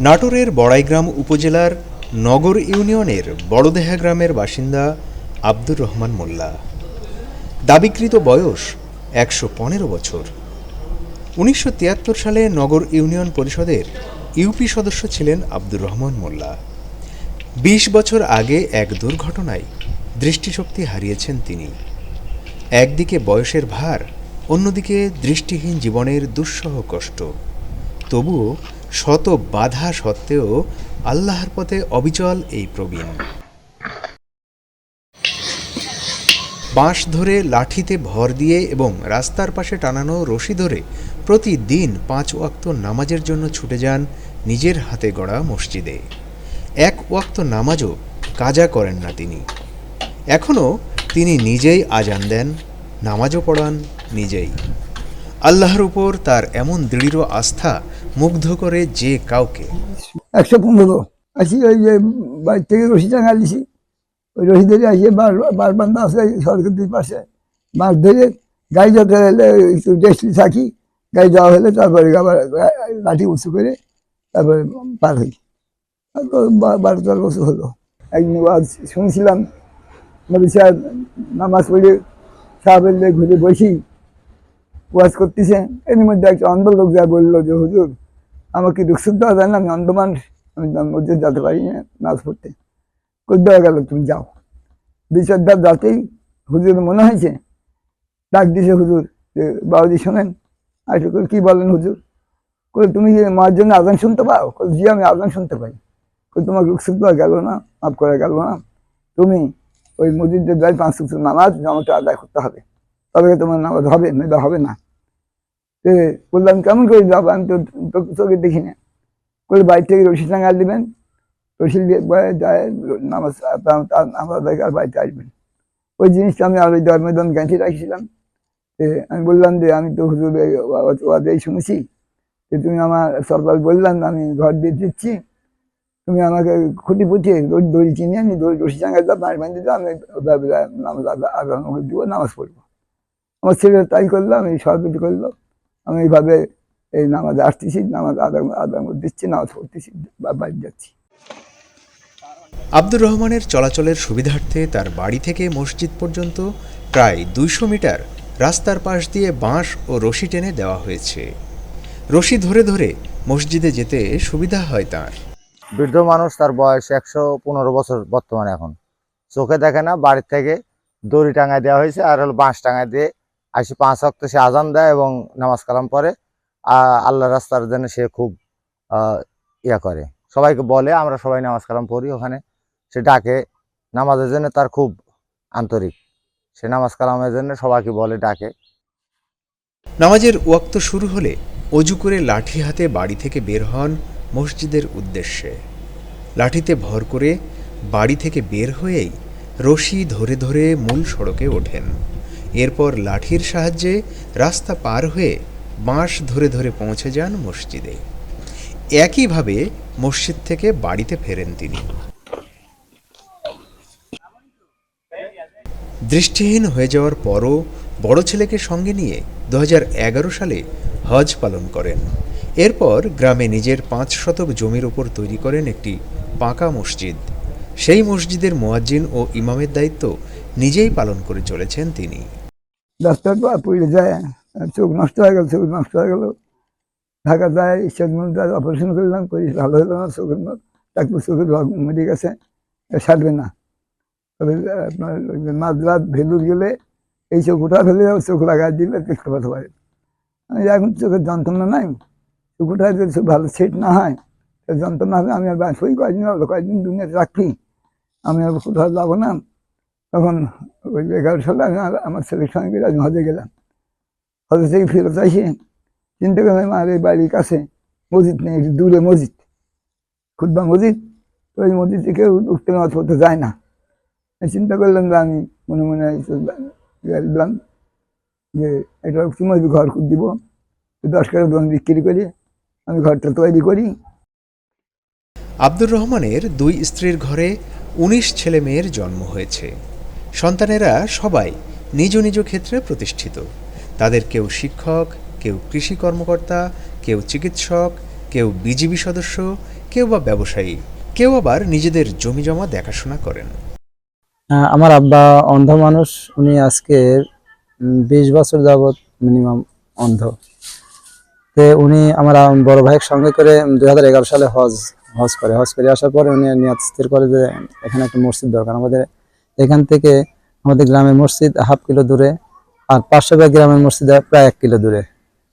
নাটোরের বড়াইগ্রাম উপজেলার নগর ইউনিয়নের বড়দেহা গ্রামের বাসিন্দা আব্দুর রহমান মোল্লা। দাবিকৃত বয়স একশো পনেরো বছর। উনিশশো তিয়াত্তর সালে নগর ইউনিয়ন পরিষদের ইউপি সদস্য ছিলেন আব্দুর রহমান মোল্লা। বিশ বছর আগে এক দুর্ঘটনায় দৃষ্টিশক্তি হারিয়েছেন তিনি। একদিকে বয়সের ভার, অন্যদিকে দৃষ্টিহীন জীবনের দুঃসহ কষ্ট। তবুও শত বাধা সত্ত্বেও আল্লাহর পথে অবিচল এই প্রবীণ। বাঁশ ধরে লাঠিতে ভর দিয়ে এবং রাস্তার পাশে টানানো রশি ধরে প্রতিদিন পাঁচ ওয়াক্ত নামাজের জন্য ছুটে যান নিজের হাতে গড়া মসজিদে। এক ওয়াক্ত নামাজও কাজা করেন না তিনি। এখনও তিনি নিজেই আজান দেন, নামাজও পড়ান নিজেই। আল্লাহর উপর তার এমন দৃঢ় আস্থা মুগ্ধ করে যে কাউকে। একশো পনেরো। আসি ওই যে বাড়ি থেকে রশি টাঙা দিছি। ওই রশি ধরে আসি বার বার বান্ধা সড়কের দুই পাশে। মাছ ধরে গাড়ি যত হলে একটু রেস্টলি থাকি। গাড়ি যাওয়া হলে তারপরে আবার লাঠি উঁচু করে তারপরে পার হই। বারো তেরো বছর হলো। একদিন শুনছিলাম, নবী নামাজ পড়ে সাহেবের ঘুরে বসি ওয়াজ করতেছে। এর মধ্যে একটা অন্ধ লোক যা বলল যে, হুজুর আমাকে রুকসুদ দেওয়া যায় না আমি অন্ধ মানুষ। আমি মধ্যে যেতে পারি না নাচ পড়তে। কই গেল, তুমি যাও। দুই চারবার যাতেই হুজুর মনে হয়েছে, ডাক দিছে হুজুর যে, বাবাজি, শোনেন। আচ্ছা কই, কী বলেন হুজুর? কই, তুমি কি মার জন্য আজান শুনতে পাও? জি, আমি আজান শুনতে পাই। কই, তোমার রুকসুদ দেওয়া গেল না, মাফ করা গেল না। তুমি ওই মসজিদে যাই পাঁচ নামাজ জমাটা আদায় করতে হবে। তবে তোমার নামাজ হবে নইলে হবে না। বললাম, কেমন করে যাব আমি তো তো চোখে দেখি না। করে বাড়ি থেকে রশি টাঙ্গা দিবেন। রশি দিয়ে যায়, নামাজ নামাজ আর বাড়িতে আসবেন। ওই জিনিসটা আমি আর ওই ধর্মেদন গেঁথে রাখছিলাম আমি বললাম যে, আমি তো হুজুর শুনেছি। যে তুমি আমার সরকার বললাম আমি ঘর দিয়ে দিচ্ছি। তুমি আমাকে খুঁটি পুঁটিয়ে দড়ি চিনি আমি দড়ি রশি টাঙ্গা দাও বাড়ি বাঁধি দাও, আমি নামাজ আদান দিব নামাজ পড়ব। আমার ছেলে তাই করল আমি সহযোগী করল আমি এইভাবে এই নামাজ আসতেছি নামাজ আদান আদান দিচ্ছি নামাজ পড়তেছি বা বাড়ি যাচ্ছি। আব্দুর রহমানের চলাচলের সুবিধার্থে তার বাড়ি থেকে মসজিদ পর্যন্ত প্রায় দুইশো মিটার রাস্তার পাশ দিয়ে বাঁশ ও রশি টেনে দেওয়া হয়েছে। রশি ধরে ধরে মসজিদে যেতে সুবিধা হয় তার। বৃদ্ধ মানুষ তার বয়স একশো পনেরো বছর বর্তমানে এখন। চোখে দেখে না বাড়ির থেকে দড়ি টাঙায় দেওয়া হয়েছে আর হলো বাঁশ টাঙায় দিয়ে আসি পাঁচ অক্ত সে আজান দেয় এবং নামাজ কালাম আ- আল্লাহ রাস্তার জন্য সে খুব ইয়া করে। সবাইকে বলে, আমরা সবাই নামাজ কালাম পড়ি ওখানে। সে ডাকে, নামাজের জন্য তার খুব আন্তরিক। সে নামাজ কালামের জন্য সবাইকে বলে, ডাকে। নামাজের ওয়াক্ত শুরু হলে অজু করে লাঠি হাতে বাড়ি থেকে বের হন মসজিদের উদ্দেশ্যে। লাঠিতে ভর করে বাড়ি থেকে বের হয়েই রশি ধরে ধরে মূল সড়কে ওঠেন। এরপর লাঠির সাহায্যে রাস্তা পার হয়ে বাঁশ ধরে ধরে পৌঁছে যান মসজিদে। একইভাবে মসজিদ থেকে বাড়িতে ফেরেন তিনি। দৃষ্টিহীন হয়ে যাওয়ার পরও বড় ছেলেকে সঙ্গে নিয়ে দু হাজার এগারো সালে হজ পালন করেন। এরপর গ্রামে নিজের পাঁচ শতক জমির ওপর তৈরি করেন একটি পাকা মসজিদ। সেই মসজিদের মোয়াজ্জিন ও ইমামের দায়িত্ব নিজেই পালন করে চলেছেন তিনি। রাস্তার পড়ে যায়, চোখ নষ্ট হয়ে গেল, চোখ নষ্ট হয়ে গেল। ঢাকা যায় মধ্যে অপারেশন করলাম করি ভালো হলো না, চোখের ডাক্তার চোখের রোগ মরে গেছে সারবে না। তবে আপনার যে ভেলুর গেলে এই চোখ উঠা ফেলে চোখ লাগাই দিলে দেখতে পেতে পারে এখন চোখের যন্ত্রণা নাই চোখ উঠায় যদি ভালো সেট না হয় যন্ত্রণা হবে, আমি আর বাঁচবই কয়েকদিন কয়েকদিন দুনিয়াতে রাখি। আমি আর কোথাও যাব না। তখন ওই সালে আমি আমার ছেলের সঙ্গে আমি গেলাম। হজে থেকে ফেরত আসি। চিন্তা করলাম আমার এই বাড়ির কাছে। মসজিদ নেই, একটু দূরে মসজিদ। খুদ্া মসজিদ। ওই মসজিদ থেকে উঠতে নামাজ পড়তে যায় না। চিন্তা করলাম যে আমি মনে মনে একটু দিলাম যে এটা তোমার ঘর খুব দিব। দশ টাকা দোকান বিক্রি করি। আমি ঘরটা তৈরি করি। আব্দুর রহমানের দুই স্ত্রীর ঘরে উনিশ ছেলে মেয়ের জন্ম হয়েছে। সন্তানেরা সবাই নিজ নিজ ক্ষেত্রে প্রতিষ্ঠিত। তাদের কেউ শিক্ষক, কেউ কৃষি কর্মকর্তা, কেউ চিকিৎসক, কেউ বিজিবি সদস্য, কেউ বা ব্যবসায়ী, কেউ আবার নিজেদের জমি জমা দেখাশোনা করেন। আমার আব্বা অন্ধ মানুষ, উনি আজকে বিশ বছর যাবৎ মিনিমাম অন্ধ। তে উনি আমার আম- বড় ভাইয়ের সঙ্গে করে দুই হাজার এগারো সালে হজ হজ করে। হজ করে আসার পরে উনি নিয়াত স্থির করে যে, এখানে একটা মসজিদ দরকার। আমাদের এখান থেকে আমাদের গ্রামের মসজিদ হাফ কিলো দূরে, আর পাঁচশো গ্রামের মসজিদ প্রায় এক কিলো দূরে।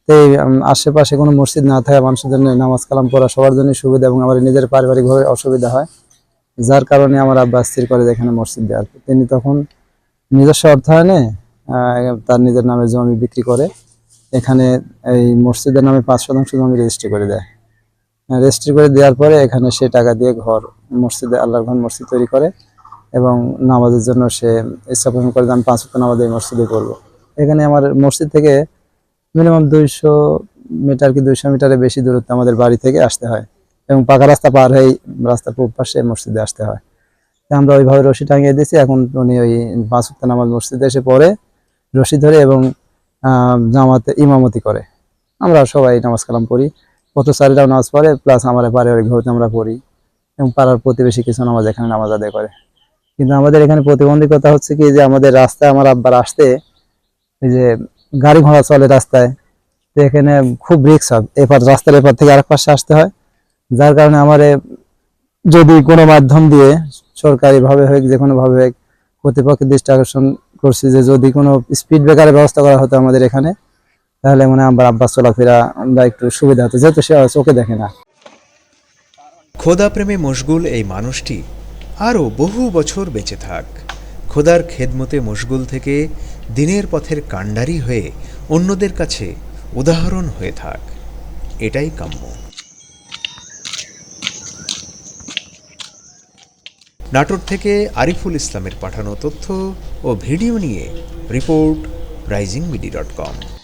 তো এই আশেপাশে কোনো মসজিদ না থাকা মানুষের জন্য নামাজ কালাম পড়া সবার জন্য সুবিধা এবং আমার নিজের পারিবারিকভাবে অসুবিধা হয়, যার কারণে আমার আব্বা স্থির করে এখানে মসজিদ দেওয়ার তিনি তখন নিজস্ব অর্থায়নে তার নিজের নামে জমি বিক্রি করে, এখানে এই মসজিদের নামে পাঁচ শতাংশ জমি রেজিস্ট্রি করে দেয়। রেজিস্ট্রি করে দেওয়ার পরে এখানে সে টাকা দিয়ে ঘর, মসজিদে, আল্লাহর ঘর মসজিদ তৈরি করে। এবং নামাজের জন্য সে ইচ্ছা পোষণ করে আমি পাঁচ ওয়াক্ত নামাজ এই মসজিদে করব। এখানে আমার মসজিদ থেকে মিনিমাম দুইশো মিটার কি দুইশো মিটারের বেশি দূরত্ব আমাদের বাড়ি থেকে আসতে হয় এবং পাকা রাস্তা পার হয়ে রাস্তার পূর্ব পাশে মসজিদে আসতে হয়। আমরা ওইভাবে রশি টাঙিয়ে দিয়েছি। এখন উনি ওই পাঁচ ওয়াক্ত নামাজ মসজিদে এসে পড়ে, রশি ধরে এবং জামাতে ইমামতি করে। আমরা সবাই নামাজ কালাম পড়ি। পথচারীরাও নামাজ পড়ে, প্লাস আমার পারিবারিকভাবে আমরা পড়ি এবং পাড়ার প্রতিবেশী কিছু নামাজ এখানে নামাজ আদায় করে। কিন্তু আমাদের এখানে প্রতিবন্ধকতা হচ্ছে কি, যে আমাদের রাস্তায় আমার আব্বার আসতে এই যে গাড়ি ঘোড়া চলে রাস্তায়, তো এখানে খুব রিক্স হয়। এপার রাস্তার এপার থেকে আরেক পাশে আসতে হয়। যার কারণে আমার যদি কোনো মাধ্যম দিয়ে সরকারিভাবে হোক, যে কোনোভাবে হোক, কর্তৃপক্ষের দৃষ্টি আকর্ষণ করছি যে যদি কোনো স্পিড ব্রেকারের ব্যবস্থা করা হতো আমাদের এখানে, তাহলে মনে আমার আব্বাস চলাফেরা আমরা একটু সুবিধা হতো। যেহেতু সে চোখে দেখে না। খোদা প্রেমে মশগুল এই মানুষটি আরও বহু বছর বেঁচে থাক। খোদার খেদমতে মশগুল থেকে দিনের পথের কাণ্ডারি হয়ে অন্যদের কাছে উদাহরণ হয়ে থাক। এটাই কাম্য। নাটোর থেকে আরিফুল ইসলামের পাঠানো তথ্য ও ভিডিও নিয়ে report Rising BD dot com.